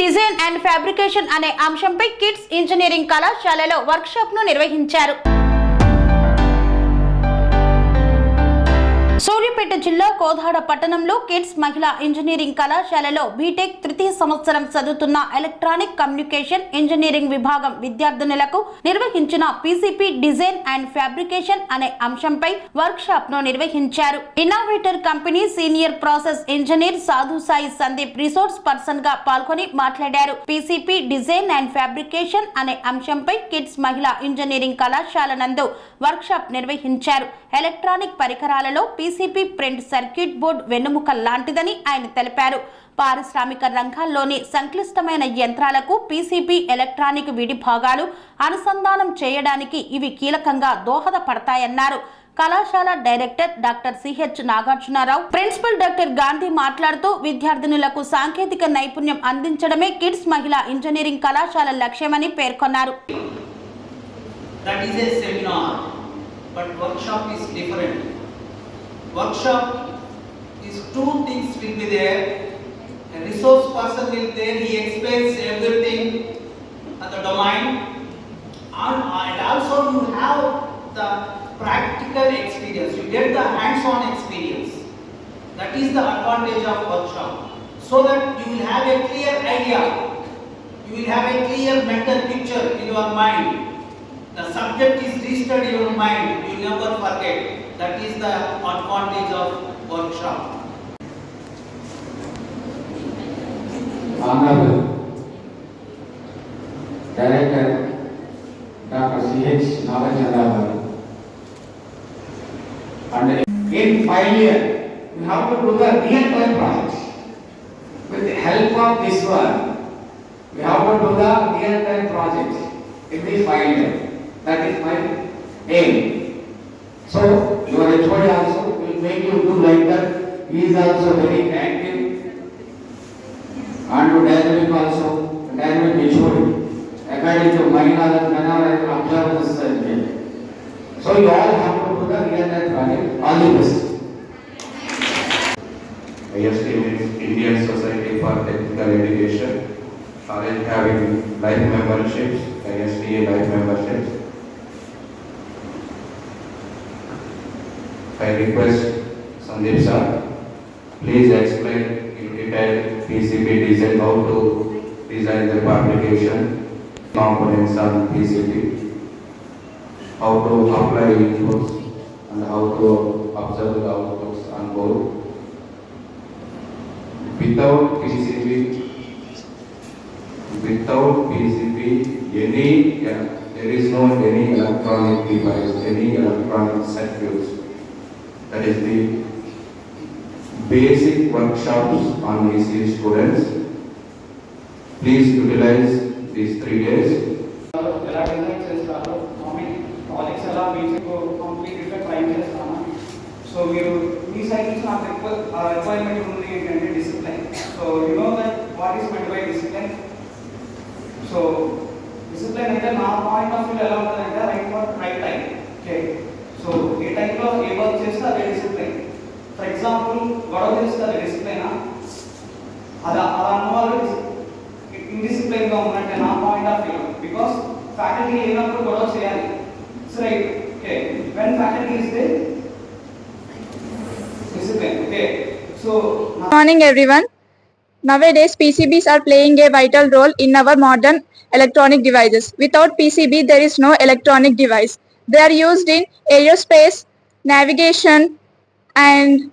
Design and fabrication అనే అంశంపై kids engineering కళాశాలలో వర్క్షాప్ను నిర్వహించారు. సిద్దిపేట జిల్లా కోదాడ పట్టణంలో కిడ్స్ మహిళా ఇంజనీరింగ్ కళాశాలలో బీటెక్ తృతీయ సంవత్సరం చదువుతున్న ఎలక్ట్రానిక్ కమ్యూనికేషన్ ఇంజనీరింగ్ విభాగం విద్యార్థినులకు నిర్వహించిన పీసీపీ డిజైన్ అండ్ ఫ్యాబ్రికేషన్ అనే అంశంపై వర్క్ షాప్ను నిర్వహించారు. Innovator company senior process engineer Sadhu Sai Sandeep resource పర్సన్గా పాల్గొని మాట్లాడారు. పీసీపీ డిజైన్ అండ్ ఫ్యాబ్రికేషన్ అనే అంశంపై కిడ్స్ మహిళా ఇంజనీరింగ్ కళాశాల నందు వర్క్ షాప్ నిర్వహించారు. ఎలక్ట్రానిక్ పరికరాలలో పీసీపీ ప్రింట్ సర్క్యూట్ బోర్డ్ వెన్నెముక లాంటిదని ఆయన తెలిపారు. పారిశ్రామిక రంగాల్లోని సంక్లిష్టమైన యంత్రాలకు పీసీపీ ఎలక్ట్రానిక్ విడి భాగాలు అనుసంధానం చేయడానికి ఇవి కీలకంగా దోహదపడతాయన్నారు. కళాశాల director doctor CH Nagarjuna Rao principal doctor Gandhi మాట్లాడుతూ విద్యార్థినులకు సాంకేతిక నైపుణ్యం అందించడమే కిడ్స్ మహిళా ఇంజనీరింగ్ కళాశాల లక్ష్యమని పేర్కొన్నారు. That is a seminar but workshop is different. Workshop is two things will be there. A resource person will there. He explains everything at the domain. And, uh, and also you have the practical experience. You get the hands-on experience. That is the advantage of workshop. So that you will have a clear idea. You will have a clear mental picture in your mind. The subject is registered in your mind, you never forget. That is the advantage of workshop. Honorable Director Dr. C.H. Nagachandra And in final year, we have to do the real time projects. With the help of this one, we have to do the real time projects in the final year. That is my aim. So, HOD also will make you do like that. He is also very active and dynamic also, dynamic maturity, according to my knowledge, my knowledge, observe this subject. So you all have to do the real time project, all the best. IST means Indian Society for Technical Education, college having life memberships, ISTA life memberships. I request Sandeep sir, please explain in detail PCB design, how to design the application, components on PCB, how to apply inputs and how to observe the outputs on board. Without PCB, without PCB, any, uh, there is no any electronic device, any electronic circuits. That is the basic workshops on EC students. Please utilize these three days ఎలా design చేస్తారు మామీ projects ఎలా మీకు కంప్లీట్గా try చేస్తాను so మీరు మీ side నుంచి నాకు ఎక్కువ రిక్వైర్మెంట్ ఉంది ఏంటంటే discipline so you know that what is meant by discipline so discipline అయితే నా పాయింట్ ఆఫ్ వ్యూ ఎలా ఉంటుందంటే ఏ వర్క్ చేస్తే అదే డిసిప్లిన్ ఫర్ ఎగ్జాంపుల్ గొడవ చేస్తే అది డిసిప్లినా అది అలా అన్న వాళ్ళు ఇండిసిప్లైన్ గా ఉన్నట్టే నా point of view because faculty లేనప్పుడు గొడవ చేయాలి so right okay when faculty is there discipline okay so Good morning everyone. Nowadays PCBs are playing a vital role in our modern electronic devices. Without PCB there is no electronic device. They are used in aerospace, navigation and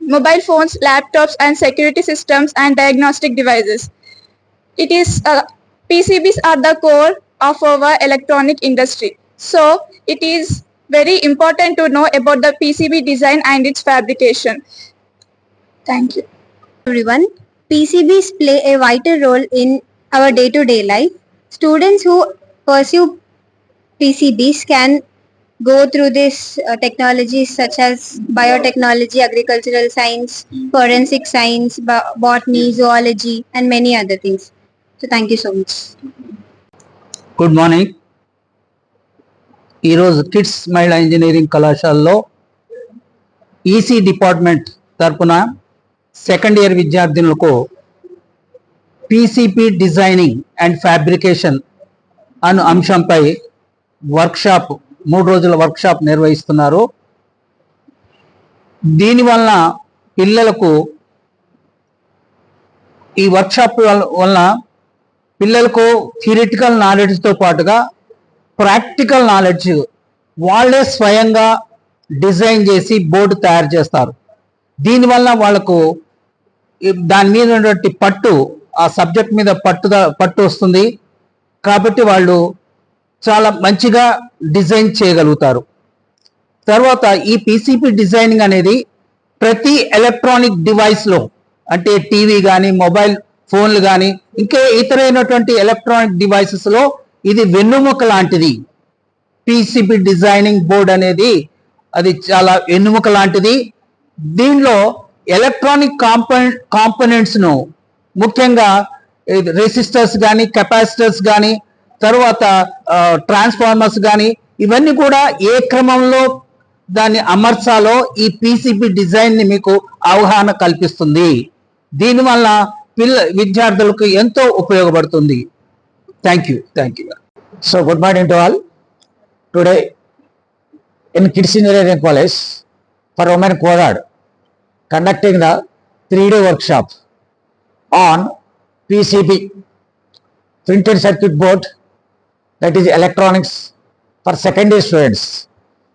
mobile phones, laptops and security systems and diagnostic devices. It is uh, PCBs are the core of our electronic industry. So it is very important to know about the PCB design and its fabrication. Thank you. everyone. PCBs play a vital role in our day-to-day life. Students who pursue PCBs can go through this uh, technologies such as biotechnology, agricultural science, forensic science, bo- botany, zoology, and many other things. So thank you so much. Good morning ఈరోజు kids మహిళా ఇంజనీరింగ్ కళాశాలలో EC department తరపున second year విద్యార్థినులకు PCB designing and fabrication అను అంశంపై workshop మూడు రోజుల వర్క్షాప్ నిర్వహిస్తున్నారు. దీనివలన పిల్లలకు ఈ వర్క్షాప్ వల్ల- వలన పిల్లలకు థియరిటికల్ నాలెడ్జ్తో పాటుగా ప్రాక్టికల్ నాలెడ్జ్ వాళ్ళే స్వయంగా డిజైన్ చేసి బోర్డు తయారు చేస్తారు. దీనివల్ల వాళ్ళకు దాని మీద ఉన్నటువంటి పట్టు ఆ సబ్జెక్ట్ మీద పట్టుద పట్టు వస్తుంది. కాబట్టి వాళ్ళు చాలా మంచిగా డిజైన్ చేయగలుగుతారు. తర్వాత ఈ పీసీపీ డిజైనింగ్ అనేది ప్రతి ఎలక్ట్రానిక్ డివైస్లో అంటే టీవీ కానీ మొబైల్ ఫోన్లు కానీ ఇంకా ఇతరైనటువంటి ఎలక్ట్రానిక్ డివైసెస్లో ఇది వెన్నుముక లాంటిది. పీసీపీ డిజైనింగ్ బోర్డ్ అనేది అది చాలా వెన్నుముక లాంటిది. దీనిలో ఎలక్ట్రానిక్ కాంపనెంట్ కాంపనెంట్స్ను ముఖ్యంగా రెసిస్టర్స్ కానీ కెపాసిటర్స్ కానీ తర్వాత ట్రాన్స్ఫార్మర్స్ కానీ ఇవన్నీ కూడా ఏ క్రమంలో దాన్ని అమర్చాలో ఈ పీసీబీ డిజైన్ని మీకు అవగాహన కల్పిస్తుంది. దీనివల్ల పిల్ల విద్యార్థులకు ఎంతో ఉపయోగపడుతుంది. Thank you thank you so good morning to all today in kids engineering college for women Kodad conducting the three day workshop on PCB printed circuit board that is electronics for secondary students.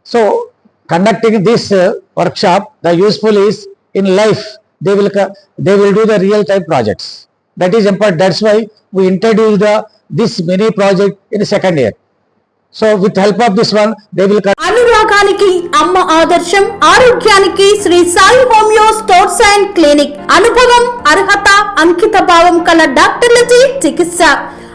So conducting this uh, workshop, the useful is in life, they will, they will do the real time projects. That is important. That's why we introduced the, this mini project in second year. So with help of this one, they will con- అనురాగానికి అమ్మ ఆదర్శం ఆరోగ్యానికి Shri Sai homeo stores and clinic అనుభవం అర్హత అంకిత భావం కల డాక్టర్లచే చికిత్స